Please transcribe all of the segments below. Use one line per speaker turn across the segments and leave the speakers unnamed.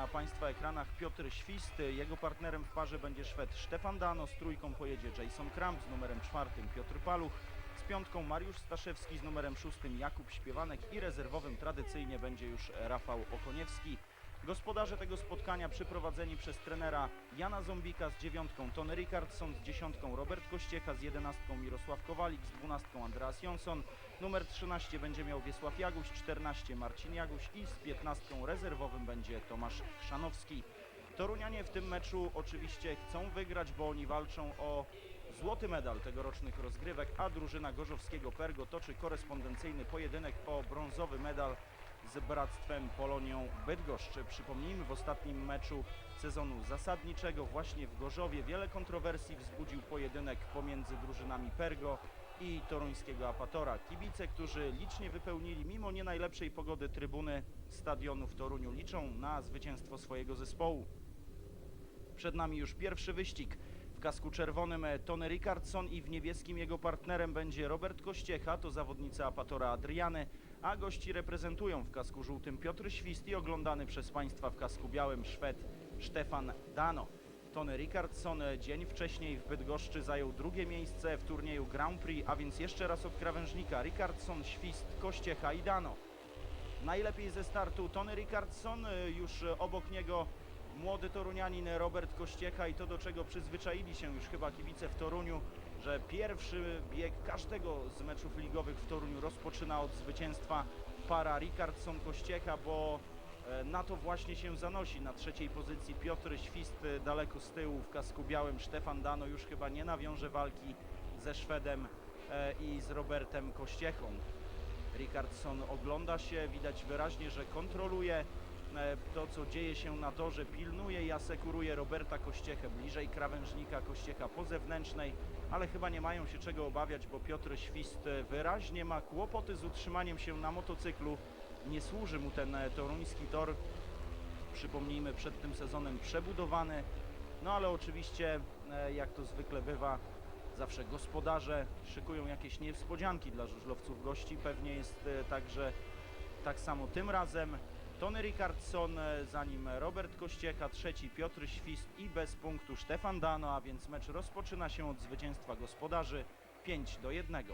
na Państwa ekranach Piotr Świst. Jego partnerem w parze będzie Szwed Stefan Dano. Z trójką pojedzie Jason Kramp z numerem czwartym Piotr Paluch. Z piątką Mariusz Staszewski z numerem szóstym Jakub Śpiewanek i rezerwowym tradycyjnie będzie już Rafał Okoniewski. Gospodarze tego spotkania przyprowadzeni przez trenera Jana Zombika z dziewiątką Tony Rickardson, z dziesiątką Robert Kościecha, z jedenastką Mirosław Kowalik, z dwunastką Andreas Jonsson. Numer 13 będzie miał Wiesław Jaguś, 14 Marcin Jaguś i z piętnastką rezerwowym będzie Tomasz Chrzanowski. Torunianie w tym meczu oczywiście chcą wygrać, bo oni walczą o złoty medal tegorocznych rozgrywek, a drużyna Gorzowskiego Pergo toczy korespondencyjny pojedynek o brązowy medal z Bractwem Polonią Bydgoszcz. Przypomnijmy, w ostatnim meczu sezonu zasadniczego właśnie w Gorzowie wiele kontrowersji wzbudził pojedynek pomiędzy drużynami Pergo i toruńskiego Apatora. Kibice, którzy licznie wypełnili mimo nie najlepszej pogody trybuny stadionu w Toruniu liczą na zwycięstwo swojego zespołu. Przed nami już pierwszy wyścig. W kasku czerwonym Tony Rickardson i w niebieskim jego partnerem będzie Robert Kościecha, to zawodnica Apatora Adriany, a gości reprezentują w kasku żółtym Piotr Świst i oglądany przez Państwa w kasku białym Szwed Stefan Dano. Tony Rickardson dzień wcześniej w Bydgoszczy zajął drugie miejsce w turnieju Grand Prix, a więc jeszcze raz od krawężnika Rickardson, Świst, Kościecha i Dano. Najlepiej ze startu Tony Rickardson, już obok niego młody torunianin Robert Kościecha i to do czego przyzwyczaili się już chyba kibice w Toruniu, że pierwszy bieg każdego z meczów ligowych w Toruniu rozpoczyna od zwycięstwa para Rickardson-Kościecha, bo e, na to właśnie się zanosi. Na trzeciej pozycji Piotr Świst y, daleko z tyłu w kasku białym. Stefan Dano już chyba nie nawiąże walki ze Szwedem e, i z Robertem Kościechą. Rickardson ogląda się, widać wyraźnie, że kontroluje e, to, co dzieje się na torze, pilnuje i asekuruje Roberta Kościechę bliżej krawężnika Kościecha po zewnętrznej, ale chyba nie mają się czego obawiać, bo Piotr Świst e, wyraźnie ma kłopoty z utrzymaniem się na motocyklu. Nie służy mu ten e, toruński tor, przypomnijmy, przed tym sezonem przebudowany. No ale oczywiście, e, jak to zwykle bywa, zawsze gospodarze szykują jakieś niespodzianki dla żużlowców gości. Pewnie jest e, także tak samo tym razem. Tony Rickardson, e, za nim Robert Kościecha, trzeci Piotr Świst i bez punktu Stefan Dano, a więc mecz rozpoczyna się od zwycięstwa gospodarzy 5 do 1.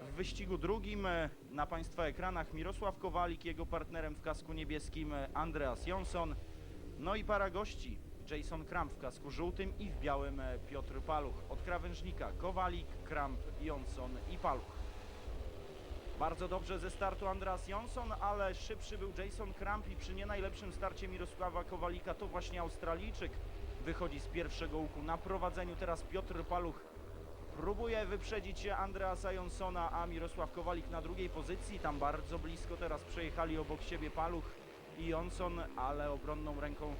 W wyścigu drugim e, na Państwa ekranach Mirosław Kowalik, jego partnerem w kasku niebieskim e, Andreas Jonsson. No i para gości Jason Kramp w kasku żółtym i w białym Piotr Paluch. Od krawężnika Kowalik, Kramp, Jonsson i Paluch. Bardzo dobrze ze startu Andreas Jonsson, ale szybszy był Jason Kramp i przy nie najlepszym starcie Mirosława Kowalika to właśnie Australijczyk wychodzi z pierwszego łuku na prowadzeniu. Teraz Piotr Paluch Próbuje wyprzedzić Andreasa Jonssona, a Mirosław Kowalik na drugiej pozycji. Tam bardzo blisko teraz przejechali obok siebie Paluch i Jonsson, ale obronną ręką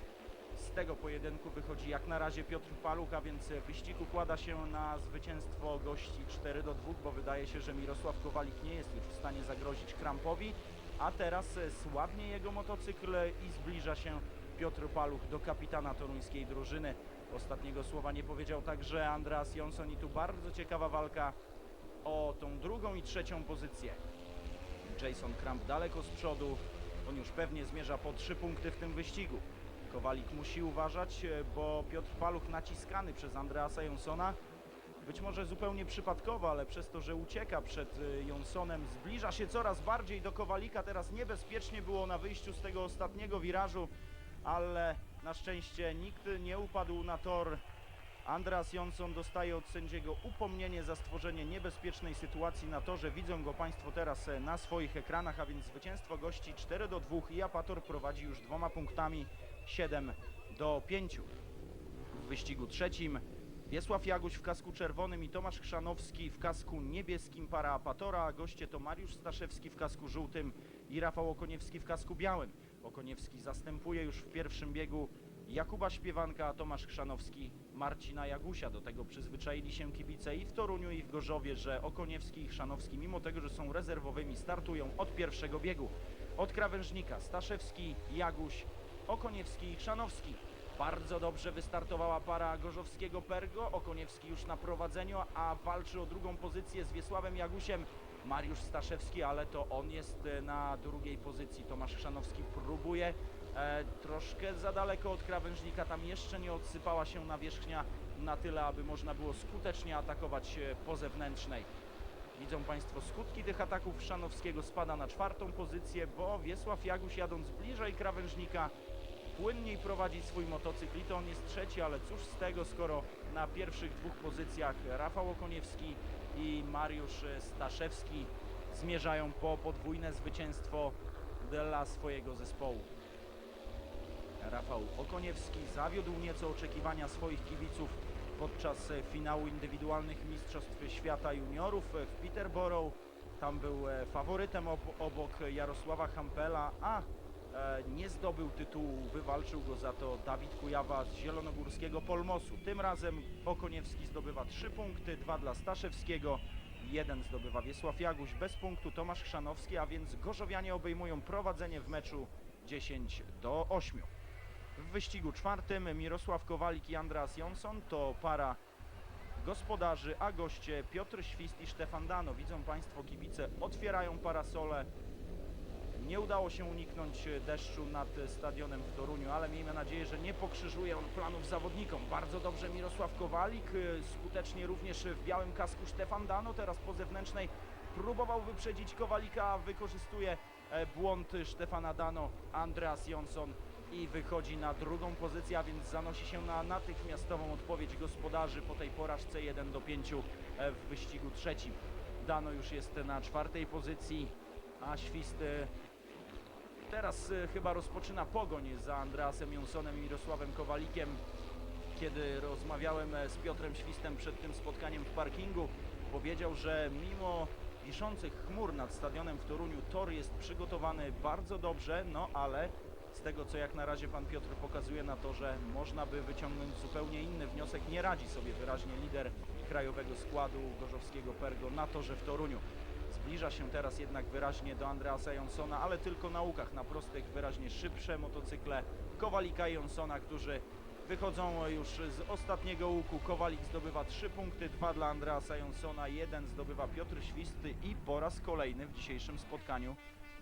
z tego pojedynku wychodzi jak na razie Piotr Paluch, a więc wyścig układa się na zwycięstwo gości 4 do 2, bo wydaje się, że Mirosław Kowalik nie jest już w stanie zagrozić Krampowi, a teraz e, słabnie jego motocykl i zbliża się Piotr Paluch do kapitana toruńskiej drużyny. Ostatniego słowa nie powiedział także Andreas Jonsson i tu bardzo ciekawa walka o tą drugą i trzecią pozycję. Jason Kramp daleko z przodu, on już pewnie zmierza po trzy punkty w tym wyścigu. Kowalik musi uważać, e, bo Piotr Paluch naciskany przez Andreasa Jonssona, być może zupełnie przypadkowo, ale przez to, że ucieka przed e, Jonssonem, zbliża się coraz bardziej do Kowalika. Teraz niebezpiecznie było na wyjściu z tego ostatniego wirażu, ale na szczęście nikt nie upadł na tor. Andreas Jonsson dostaje od sędziego upomnienie za stworzenie niebezpiecznej sytuacji na torze. Widzą go Państwo teraz e, na swoich ekranach, a więc zwycięstwo gości 4 do 2 i Apator prowadzi już dwoma punktami 7 do 5. W wyścigu trzecim Wiesław Jaguś w kasku czerwonym i Tomasz Chrzanowski w kasku niebieskim para Apatora, a goście to Mariusz Staszewski w kasku żółtym i Rafał Okoniewski w kasku białym. Okoniewski zastępuje już w pierwszym biegu Jakuba Śpiewanka, a Tomasz Chrzanowski Marcina Jagusia. Do tego przyzwyczaili się kibice i w Toruniu i w Gorzowie, że Okoniewski i Chrzanowski, mimo tego, że są rezerwowymi, startują od pierwszego biegu. Od krawężnika Staszewski, Jaguś, Okoniewski i Chrzanowski. Bardzo dobrze wystartowała para Gorzowskiego Pergo. Okoniewski już na prowadzeniu, a walczy o drugą pozycję z Wiesławem Jagusiem. Mariusz Staszewski, ale to on jest e, na drugiej pozycji. Tomasz Chrzanowski próbuje e, troszkę za daleko od krawężnika, tam jeszcze nie odsypała się nawierzchnia na tyle, aby można było skutecznie atakować e, po zewnętrznej. Widzą Państwo skutki tych ataków Szanowskiego spada na czwartą pozycję, bo Wiesław Jaguś jadąc bliżej krawężnika płynniej prowadzi swój motocykl i to on jest trzeci, ale cóż z tego, skoro na pierwszych dwóch pozycjach Rafał Okoniewski i Mariusz Staszewski zmierzają po podwójne zwycięstwo dla swojego zespołu. Rafał Okoniewski zawiódł nieco oczekiwania swoich kibiców podczas finału indywidualnych Mistrzostw Świata Juniorów w Peterborough. Tam był faworytem ob- obok Jarosława Hampela, a nie zdobył tytułu, wywalczył go za to Dawid Kujawa z zielonogórskiego Polmosu. Tym razem Okoniewski zdobywa 3 punkty, 2 dla Staszewskiego, jeden zdobywa Wiesław Jaguś, bez punktu Tomasz Chrzanowski, a więc Gorzowianie obejmują prowadzenie w meczu 10 do 8. W wyścigu czwartym Mirosław Kowalik i Andreas Jonsson to para gospodarzy, a goście Piotr Świst i Stefan Dano. Widzą Państwo, kibice otwierają parasole. Nie udało się uniknąć deszczu nad stadionem w Toruniu, ale miejmy nadzieję, że nie pokrzyżuje on planów zawodnikom. Bardzo dobrze Mirosław Kowalik, y, skutecznie również w białym kasku Stefan Dano, teraz po zewnętrznej próbował wyprzedzić Kowalika, wykorzystuje e, błąd Stefana Dano, Andreas Jonsson i wychodzi na drugą pozycję, a więc zanosi się na natychmiastową odpowiedź gospodarzy po tej porażce 1 do 5 w wyścigu trzecim. Dano już jest na czwartej pozycji, a Świst e, teraz e, chyba rozpoczyna pogoń za Andreasem Jonsonem i Mirosławem Kowalikiem. Kiedy rozmawiałem e, z Piotrem Świstem przed tym spotkaniem w parkingu, powiedział, że mimo wiszących chmur nad stadionem w Toruniu tor jest przygotowany bardzo dobrze, no ale z tego co jak na razie pan Piotr pokazuje na to, że można by wyciągnąć zupełnie inny wniosek. Nie radzi sobie wyraźnie lider krajowego składu gorzowskiego Pergo na torze w Toruniu. Zbliża się teraz jednak wyraźnie do Andreasa Jonsona, ale tylko na łukach, na prostych wyraźnie szybsze motocykle Kowalika i Jonsona, którzy wychodzą już z ostatniego łuku. Kowalik zdobywa 3 punkty, 2 dla Andreasa Jonsona, 1 zdobywa Piotr Świsty i po raz kolejny w dzisiejszym spotkaniu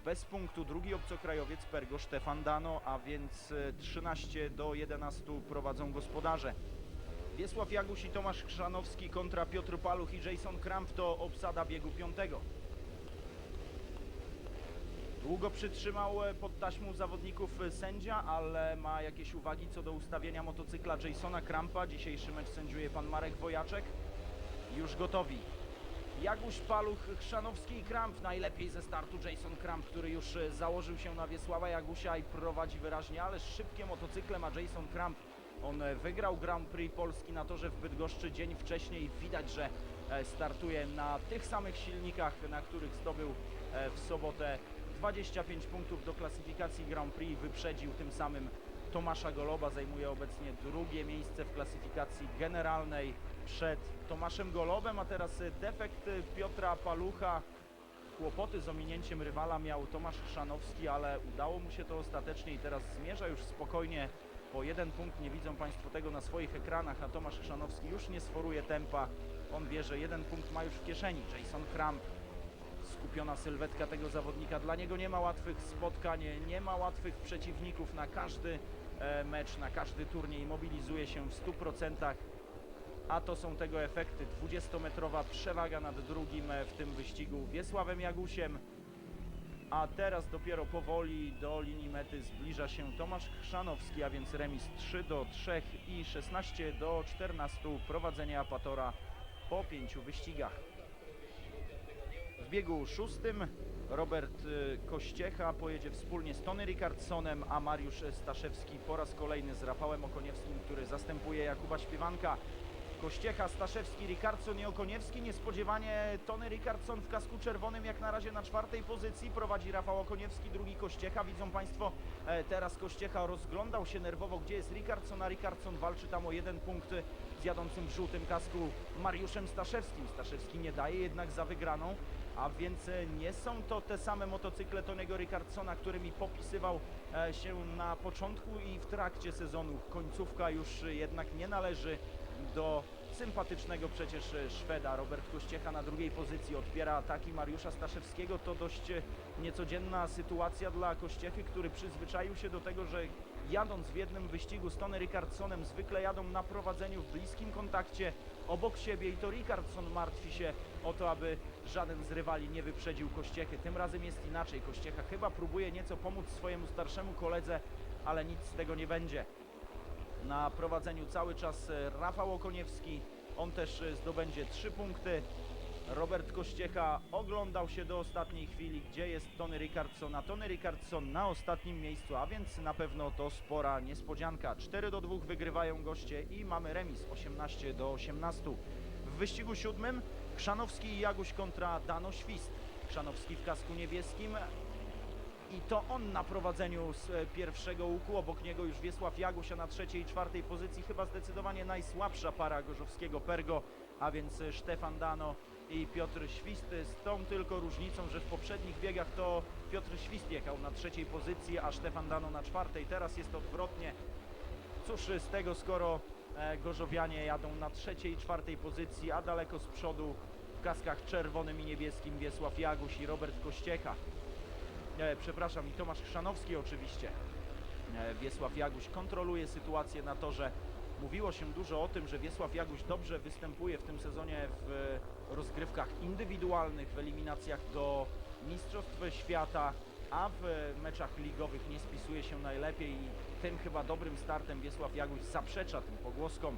bez punktu drugi obcokrajowiec Pergo Stefan Dano, a więc e, 13 do 11 prowadzą gospodarze. Wiesław Jaguś i Tomasz Chrzanowski kontra Piotr Paluch i Jason Kramp to obsada biegu piątego. Długo przytrzymał e, pod taśmą zawodników e, sędzia, ale ma jakieś uwagi co do ustawienia motocykla Jasona Krampa. Dzisiejszy mecz sędziuje pan Marek Wojaczek. Już gotowi. Jaguś, Paluch, Chrzanowski i Kramp. Najlepiej ze startu Jason Kramp, który już e, założył się na Wiesława Jagusia i prowadzi wyraźnie, ale szybkie motocykle ma Jason Kramp. On wygrał Grand Prix Polski na torze w Bydgoszczy dzień wcześniej. Widać, że startuje na tych samych silnikach, na których zdobył w sobotę 25 punktów do klasyfikacji Grand Prix. Wyprzedził tym samym Tomasza Goloba. Zajmuje obecnie drugie miejsce w klasyfikacji generalnej przed Tomaszem Golobem, a teraz e, defekt e, Piotra Palucha. Kłopoty z ominięciem rywala miał Tomasz Chrzanowski, ale udało mu się to ostatecznie i teraz zmierza już spokojnie po jeden punkt. Nie widzą Państwo tego na swoich ekranach, a Tomasz Chrzanowski już nie sforuje tempa. On wie, że jeden punkt ma już w kieszeni. Jason Kramp, skupiona sylwetka tego zawodnika. Dla niego nie ma łatwych spotkań, nie ma łatwych przeciwników na każdy e, mecz, na każdy turniej. Mobilizuje się w 100%. A to są tego efekty. 20-metrowa przewaga nad drugim e, w tym wyścigu Wiesławem Jagusiem. A teraz dopiero powoli do linii mety zbliża się Tomasz Chrzanowski, a więc remis 3 do 3 i 16 do 14 prowadzenia Apatora po pięciu wyścigach. W biegu szóstym Robert y, Kościecha pojedzie wspólnie z Tony Rickardsonem, a Mariusz Staszewski po raz kolejny z Rafałem Okoniewskim, który zastępuje Jakuba Śpiewanka. Kościecha, Staszewski, Rickardson i Okoniewski. Niespodziewanie Tony Rickardson w kasku czerwonym jak na razie na czwartej pozycji. Prowadzi Rafał Okoniewski, drugi Kościecha. Widzą Państwo, e, teraz Kościecha rozglądał się nerwowo, gdzie jest Rickardson, a Rickardson walczy tam o jeden punkt z jadącym w żółtym kasku Mariuszem Staszewskim. Staszewski nie daje jednak za wygraną, a więc e, nie są to te same motocykle Tonego Rickardsona, którymi popisywał e, się na początku i w trakcie sezonu. Końcówka już jednak nie należy do sympatycznego przecież e, Szweda. Robert Kościecha na drugiej pozycji odpiera ataki Mariusza Staszewskiego. To dość e, niecodzienna sytuacja dla Kościechy, który przyzwyczaił się do tego, że jadąc w jednym wyścigu z Tony Rickardsonem zwykle jadą na prowadzeniu w bliskim kontakcie obok siebie i to Rickardson martwi się o to, aby żaden z rywali nie wyprzedził Kościechy. Tym razem jest inaczej. Kościecha chyba próbuje nieco pomóc swojemu starszemu koledze, ale nic z tego nie będzie. Na prowadzeniu cały czas e, Rafał Okoniewski. On też e, zdobędzie trzy punkty. Robert Kościecha oglądał się do ostatniej chwili, gdzie jest Tony Rickardson, a Tony Rickardson na ostatnim miejscu, a więc na pewno to spora niespodzianka. 4 do 2 wygrywają goście i mamy remis 18 do 18. W wyścigu siódmym Krzanowski i Jaguś kontra Dano Świst. Krzanowski w kasku niebieskim, i to on na prowadzeniu z e, pierwszego łuku, obok niego już Wiesław Jaguś, a na trzeciej i czwartej pozycji chyba zdecydowanie najsłabsza para Gorzowskiego Pergo, a więc e, Stefan Dano i Piotr Świst, z tą tylko różnicą, że w poprzednich biegach to Piotr Świst jechał na trzeciej pozycji, a Stefan Dano na czwartej, teraz jest odwrotnie. Cóż z tego, skoro e, Gorzowianie jadą na trzeciej i czwartej pozycji, a daleko z przodu w kaskach czerwonym i niebieskim Wiesław Jaguś i Robert Kościecha e, przepraszam, i Tomasz Chrzanowski oczywiście. E, Wiesław Jaguś kontroluje sytuację na torze. Mówiło się dużo o tym, że Wiesław Jaguś dobrze występuje w tym sezonie w rozgrywkach indywidualnych, w eliminacjach do Mistrzostw Świata, a w meczach ligowych nie spisuje się najlepiej i tym chyba dobrym startem Wiesław Jaguś zaprzecza tym pogłoskom.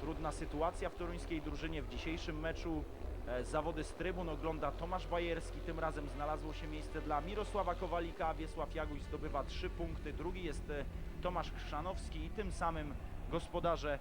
Trudna sytuacja w toruńskiej drużynie w dzisiejszym meczu. E, Zawody z trybun ogląda Tomasz Bajerski. Tym razem znalazło się miejsce dla Mirosława Kowalika. Wiesław Jaguś zdobywa 3 punkty. Drugi jest e, Tomasz Chrzanowski i tym samym gospodarze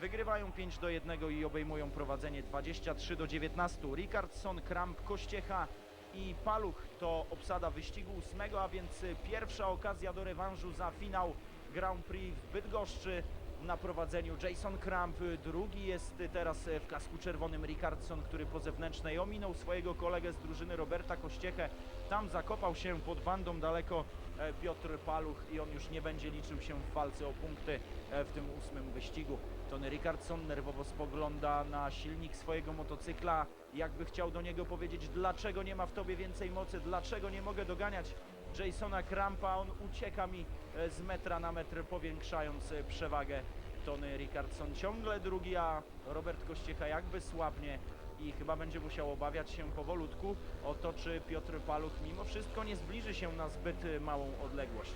wygrywają 5 do 1 i obejmują prowadzenie 23 do 19. Rickardson, Kramp, Kościecha i Paluch to obsada wyścigu ósmego, a więc pierwsza okazja do rewanżu za finał Grand Prix w Bydgoszczy na prowadzeniu Jason Kramp, drugi jest teraz w kasku czerwonym Rickardson, który po zewnętrznej ominął swojego kolegę z drużyny Roberta Kościechę. Tam zakopał się pod bandą daleko e, Piotr Paluch i on już nie będzie liczył się w walce o punkty e, w tym ósmym wyścigu. Tony Rickardson nerwowo spogląda na silnik swojego motocykla, jakby chciał do niego powiedzieć, dlaczego nie ma w tobie więcej mocy, dlaczego nie mogę doganiać Jasona Krampa, on ucieka mi e, z metra na metr, powiększając e, przewagę. Tony Rickardson ciągle drugi, a Robert Kościecha jakby słabnie i chyba będzie musiał obawiać się powolutku o to, czy Piotr Paluch mimo wszystko nie zbliży się na zbyt e, małą odległość.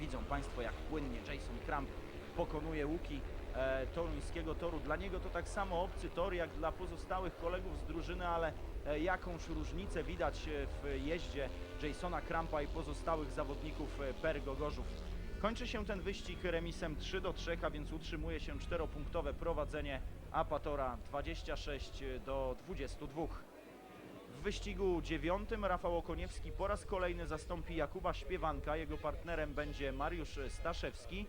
Widzą Państwo, jak płynnie Jason Kramp pokonuje łuki toruńskiego toru. Dla niego to tak samo obcy tor, jak dla pozostałych kolegów z drużyny, ale jakąś różnicę widać e, w jeździe Jasona Krampa i pozostałych zawodników e, Pergo Gorzów. Kończy się ten wyścig remisem 3 do 3, a więc utrzymuje się czteropunktowe prowadzenie Apatora 26 do 22. W wyścigu dziewiątym Rafał Okoniewski po raz kolejny zastąpi Jakuba Śpiewanka. Jego partnerem będzie Mariusz Staszewski,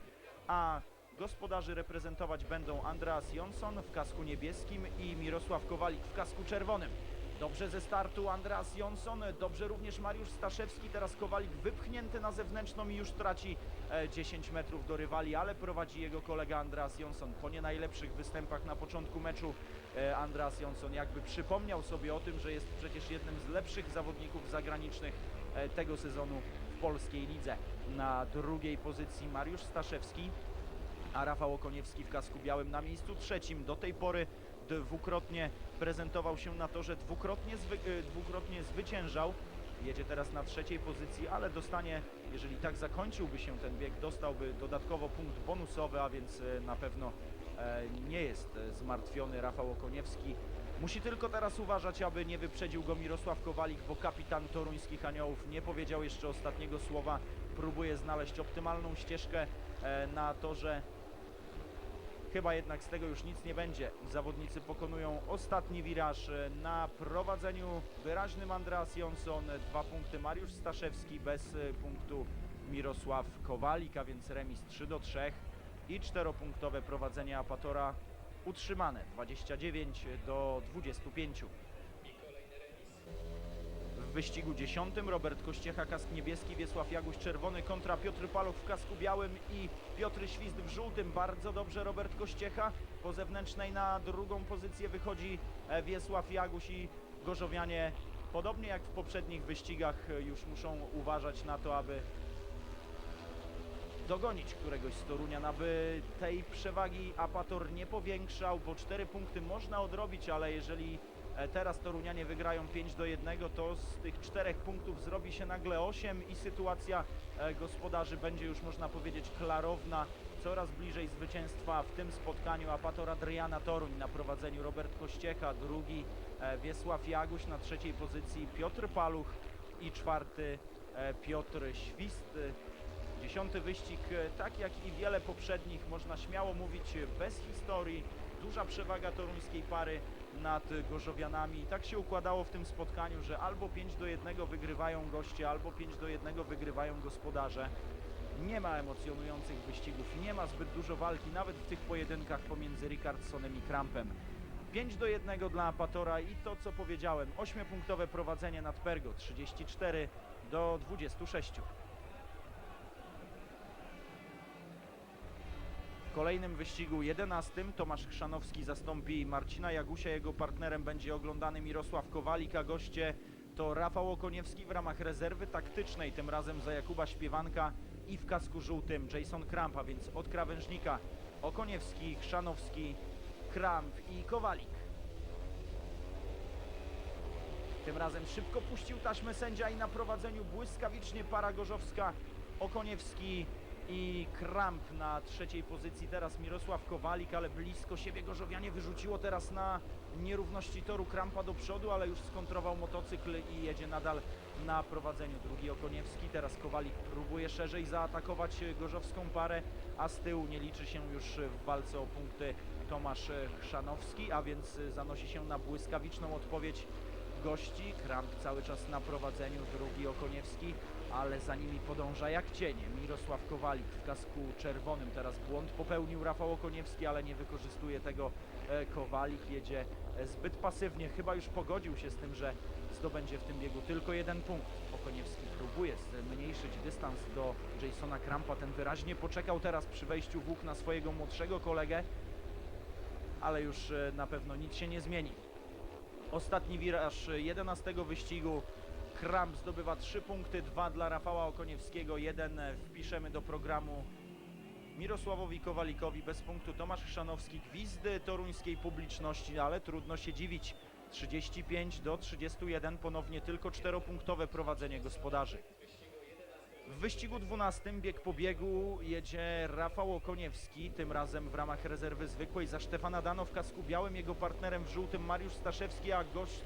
a gospodarzy reprezentować będą Andreas Jonsson w kasku niebieskim i Mirosław Kowalik w kasku czerwonym. Dobrze ze startu Andreas Jonsson, dobrze również Mariusz Staszewski, teraz Kowalik wypchnięty na zewnętrzną i już traci e, 10 metrów do rywali, ale prowadzi jego kolega Andreas Jonsson. Po nie najlepszych występach na początku meczu e, Andreas Jonsson jakby przypomniał sobie o tym, że jest przecież jednym z lepszych zawodników zagranicznych e, tego sezonu w polskiej lidze. Na drugiej pozycji Mariusz Staszewski, a Rafał Okoniewski w kasku białym na miejscu trzecim. Do tej pory dwukrotnie prezentował się na torze, dwukrotnie, zwy, y, dwukrotnie zwyciężał. Jedzie teraz na trzeciej pozycji, ale dostanie, jeżeli tak zakończyłby się ten bieg, dostałby dodatkowo punkt bonusowy, a więc e, na pewno e, nie jest e, zmartwiony Rafał Okoniewski. Musi tylko teraz uważać, aby nie wyprzedził go Mirosław Kowalik, bo kapitan toruńskich aniołów nie powiedział jeszcze ostatniego słowa. Próbuje znaleźć optymalną ścieżkę e, na torze. Chyba jednak z tego już nic nie będzie. Zawodnicy pokonują ostatni wiraż e, na prowadzeniu wyraźnym Andreas Jonsson, dwa punkty Mariusz Staszewski bez e, punktu Mirosław Kowalik, a więc remis 3 do 3 i czteropunktowe prowadzenie Apatora utrzymane 29 do 25. W wyścigu dziesiątym Robert Kościecha, kask niebieski, Wiesław Jaguś czerwony kontra Piotr Paluch w kasku białym i Piotr Świst w żółtym. Bardzo dobrze Robert Kościecha. Po zewnętrznej na drugą pozycję wychodzi e, Wiesław Jaguś i Gorzowianie podobnie jak w poprzednich wyścigach e, już muszą uważać na to, aby dogonić któregoś z Torunian, aby tej przewagi Apator nie powiększał, bo 4 punkty można odrobić, ale jeżeli teraz Torunianie wygrają 5 do 1, to z tych 4 punktów zrobi się nagle 8 i sytuacja e, gospodarzy będzie już można powiedzieć klarowna. Coraz bliżej zwycięstwa w tym spotkaniu Apator Adriana Toruń na prowadzeniu Robert Kościecha, drugi e, Wiesław Jaguś na trzeciej pozycji Piotr Paluch i czwarty e, Piotr Świst. Dziesiąty wyścig, e, tak jak i wiele poprzednich, można śmiało mówić e, bez historii. Duża przewaga toruńskiej pary nad Gorzowianami. I tak się układało w tym spotkaniu, że albo 5 do 1 wygrywają goście, albo 5 do 1 wygrywają gospodarze. Nie ma emocjonujących wyścigów, nie ma zbyt dużo walki, nawet w tych pojedynkach pomiędzy Rickardsonem i Krampem. 5 do 1 dla Apatora i to co powiedziałem, 8-punktowe prowadzenie nad Pergo, 34 do 26. kolejnym wyścigu 11 Tomasz Chrzanowski zastąpi Marcina Jagusia, jego partnerem będzie oglądany Mirosław Kowalik, a goście to Rafał Okoniewski w ramach rezerwy taktycznej, tym razem za Jakuba Śpiewanka i w kasku żółtym Jason Kramp, a więc od krawężnika Okoniewski, Chrzanowski, Kramp i Kowalik. Tym razem szybko puścił taśmę sędzia i na prowadzeniu błyskawicznie para Gorzowska, Okoniewski i Kramp na trzeciej pozycji. Teraz Mirosław Kowalik, ale blisko siebie Gorzowianie wyrzuciło teraz na nierówności toru Krampa do przodu, ale już skontrował motocykl i jedzie nadal na prowadzeniu. Drugi Okoniewski, teraz Kowalik próbuje szerzej zaatakować gorzowską parę, a z tyłu nie liczy się już w walce o punkty Tomasz Chrzanowski, a więc zanosi się na błyskawiczną odpowiedź gości. Kramp cały czas na prowadzeniu, drugi Okoniewski, ale za nimi podąża jak cień. Mirosław Kowalik w kasku czerwonym. Teraz błąd popełnił Rafał Okoniewski, ale nie wykorzystuje tego e, Kowalik. Jedzie e, zbyt pasywnie. Chyba już pogodził się z tym, że zdobędzie w tym biegu tylko jeden punkt. Okoniewski próbuje zmniejszyć dystans do Jasona Krampa. Ten wyraźnie poczekał teraz przy wejściu w łuk na swojego młodszego kolegę, ale już e, na pewno nic się nie zmieni. Ostatni wiraż 11 wyścigu. Kramp zdobywa 3 punkty, 2 dla Rafała Okoniewskiego, 1 wpiszemy do programu Mirosławowi Kowalikowi bez punktu. Tomasz Chrzanowski, gwizdy toruńskiej publiczności, ale trudno się dziwić. 35 do 31, ponownie tylko 4-punktowe prowadzenie gospodarzy. W wyścigu 12 bieg po biegu jedzie Rafał Okoniewski, tym razem w ramach rezerwy zwykłej za Stefana Dano w kasku białym, jego partnerem w żółtym Mariusz Staszewski, a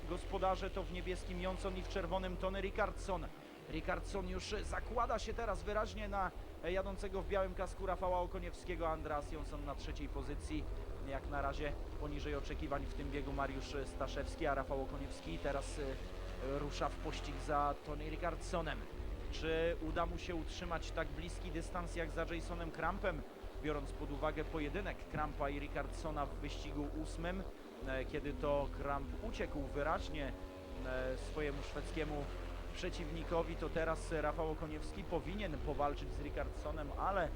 gospodarze to w niebieskim Johnson i w czerwonym Tony Rickardson. Rickardson już zakłada się teraz wyraźnie na jadącego w białym kasku Rafała Okoniewskiego, Andreas Johnson na trzeciej pozycji. Jak na razie poniżej oczekiwań w tym biegu Mariusz Staszewski, a Rafał Okoniewski teraz e, rusza w pościg za Tony Rickardsonem. Czy uda mu się utrzymać tak bliski dystans jak za Jasonem Krampem, biorąc pod uwagę pojedynek Krampa i Rickardsona w wyścigu ósmym, e, kiedy to Kramp uciekł wyraźnie e, swojemu szwedzkiemu przeciwnikowi, to teraz Rafał Okoniewski powinien powalczyć z Rickardsonem, ale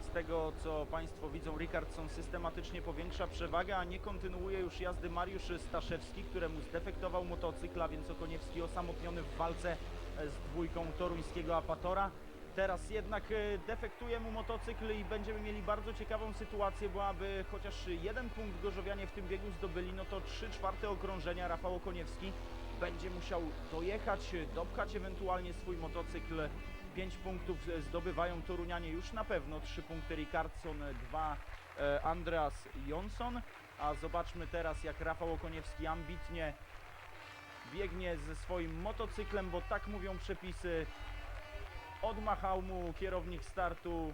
z tego co Państwo widzą, Rickardson systematycznie powiększa przewagę, a nie kontynuuje już jazdy Mariusz Staszewski, któremu zdefektował motocykl, a więc Okoniewski osamotniony w walce z dwójką toruńskiego Apatora. Teraz jednak e, defektuje mu motocykl i będziemy mieli bardzo ciekawą sytuację, bo aby chociaż jeden punkt Gorzowianie w tym biegu zdobyli, no to 3 czwarte okrążenia Rafał Okoniewski będzie musiał dojechać, dopchać ewentualnie swój motocykl. 5 punktów zdobywają Torunianie już na pewno, 3 punkty Rickardson, 2 e, Andreas Jonsson. A zobaczmy teraz jak Rafał Okoniewski ambitnie biegnie ze swoim motocyklem, bo tak mówią przepisy. Odmachał mu kierownik startu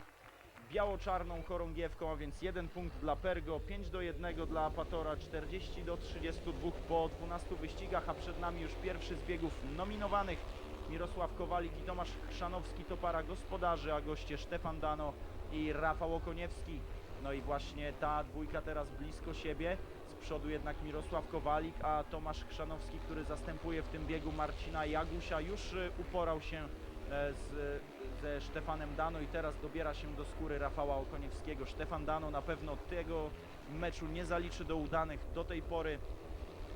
biało-czarną chorągiewką, a więc jeden punkt dla Pergo, 5 do 1 dla Apatora, 40 do 32 po 12 wyścigach, a przed nami już pierwszy z biegów nominowanych. Mirosław Kowalik i Tomasz Chrzanowski to para gospodarzy, a goście Stefan Dano i Rafał Okoniewski. No i właśnie ta dwójka teraz blisko siebie. Przodu jednak Mirosław Kowalik, a Tomasz Chrzanowski, który zastępuje w tym biegu Marcina Jagusia, już y, uporał się e, z, ze Sztefanem Dano i teraz dobiera się do skóry Rafała Okoniewskiego. Stefan Dano na pewno tego meczu nie zaliczy do udanych. Do tej pory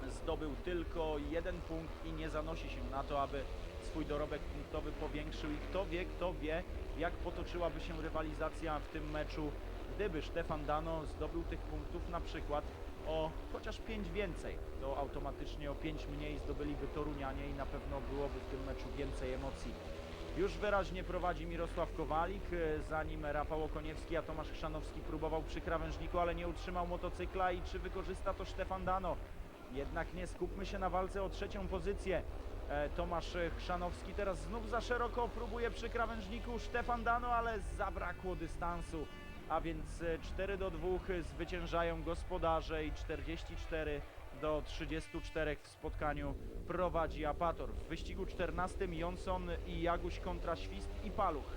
zdobył tylko jeden punkt i nie zanosi się na to, aby swój dorobek punktowy powiększył i kto wie, kto wie, jak potoczyłaby się rywalizacja w tym meczu, gdyby Stefan Dano zdobył tych punktów na przykład o chociaż 5 więcej, to automatycznie o 5 mniej zdobyliby Torunianie i na pewno byłoby w tym meczu więcej emocji. Już wyraźnie prowadzi Mirosław Kowalik, e, zanim Rafał Okoniewski, a Tomasz Chrzanowski próbował przy krawężniku, ale nie utrzymał motocykla i czy wykorzysta to Stefan Dano? Jednak nie skupmy się na walce o trzecią pozycję. E, Tomasz Chrzanowski teraz znów za szeroko próbuje przy krawężniku Stefan Dano, ale zabrakło dystansu. A więc e, 4 do 2 zwyciężają gospodarze i 44 do 34 w spotkaniu prowadzi Apator. W wyścigu 14 Jonson i Jaguś kontra Świst i Paluch.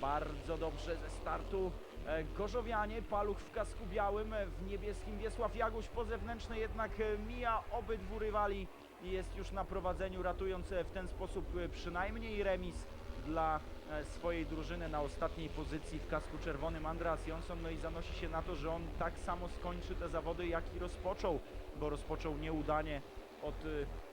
Bardzo dobrze ze startu e, Gorzowianie, Paluch w kasku białym, e, w niebieskim Wiesław Jaguś po zewnętrznej jednak e, mija obydwu rywali i jest już na prowadzeniu, ratując e, w ten sposób e, przynajmniej remis dla e, swojej drużyny na ostatniej pozycji w kasku czerwonym Andreas Jonsson, no i zanosi się na to, że on tak samo skończy te zawody jak i rozpoczął, bo rozpoczął nieudanie od e,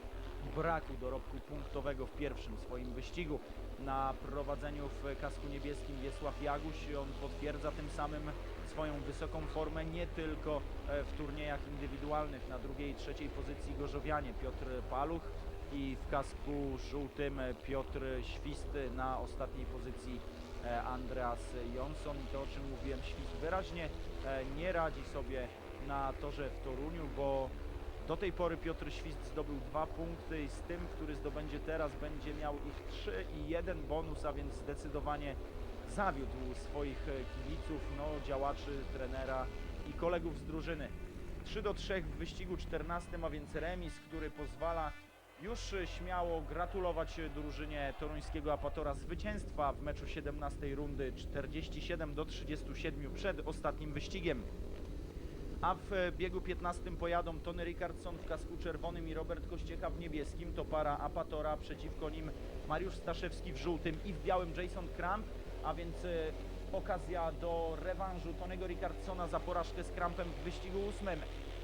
braku dorobku punktowego w pierwszym swoim wyścigu na prowadzeniu w kasku niebieskim Wiesław Jaguś. On potwierdza tym samym swoją wysoką formę nie tylko e, w turniejach indywidualnych. Na drugiej i trzeciej pozycji Gorzowianie Piotr Paluch i w kasku żółtym Piotr Świsty na ostatniej pozycji e, Andreas Jonsson. I to o czym mówiłem, Świst wyraźnie e, nie radzi sobie na torze w Toruniu, bo do tej pory Piotr Świst zdobył dwa punkty i z tym, który zdobędzie teraz, będzie miał ich trzy i jeden bonus, a więc zdecydowanie zawiódł swoich e, kibiców, no, działaczy, trenera i kolegów z drużyny. 3 do 3 w wyścigu 14, a więc remis, który pozwala już e, śmiało gratulować e, drużynie toruńskiego Apatora zwycięstwa w meczu 17 rundy 47 do 37 przed ostatnim wyścigiem. A w e, biegu 15 pojadą Tony Rickardson w kasku czerwonym i Robert Kościecha w niebieskim, to para Apatora, przeciwko nim. Mariusz Staszewski w żółtym i w białym. Jason Kramp, a więc okazja do rewanżu Tonego Rickardsona za porażkę z Krampem w wyścigu ósmym.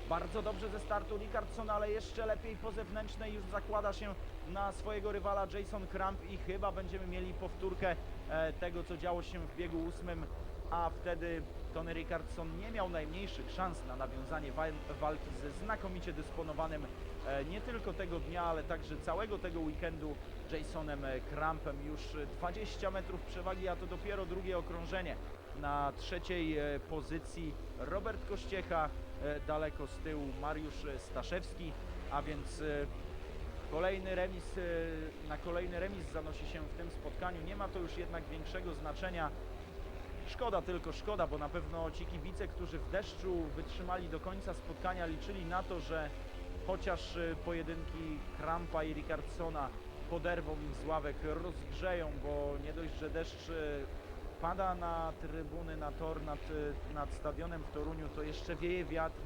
Bardzo dobrze ze startu Rickardsona, ale jeszcze lepiej po zewnętrznej już zakłada się na swojego rywala Jason Kramp i chyba będziemy mieli powtórkę e, tego, co działo się w biegu ósmym, a wtedy Tony Rickardson nie miał najmniejszych szans na nawiązanie wal walki ze znakomicie dysponowanym e, nie tylko tego dnia, ale także całego tego weekendu Jasonem e, Krampem. Już e, 20 metrów przewagi, a to dopiero drugie okrążenie. Na trzeciej e, pozycji Robert Kościecha, e, daleko z tyłu Mariusz e, Staszewski, a więc e, Kolejny remis, e, na kolejny remis zanosi się w tym spotkaniu. Nie ma to już jednak większego znaczenia. Szkoda tylko, szkoda, bo na pewno ci kibice, którzy w deszczu wytrzymali do końca spotkania, liczyli na to, że chociaż e, pojedynki Krampa i Rickardsona poderwą ich z ławek, rozgrzeją, bo nie dość, że deszcz e, pada na trybuny, na tor nad, e, nad stadionem w Toruniu, to jeszcze wieje wiatr.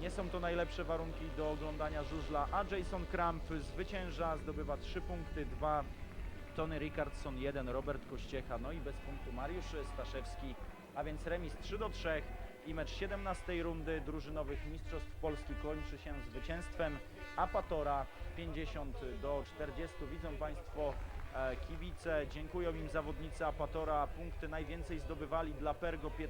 Nie są to najlepsze warunki do oglądania żużla, a Jason Kramp zwycięża, zdobywa 3 punkty, 2 Tony Rickardson, 1 Robert Kościecha, no i bez punktu Mariusz Staszewski, a więc remis 3 do 3 i mecz 17 rundy drużynowych Mistrzostw Polski kończy się zwycięstwem Apatora 50 do 40. Widzą Państwo kibice, dziękują im zawodnicy Apatora, punkty najwięcej zdobywali dla Pergo 15.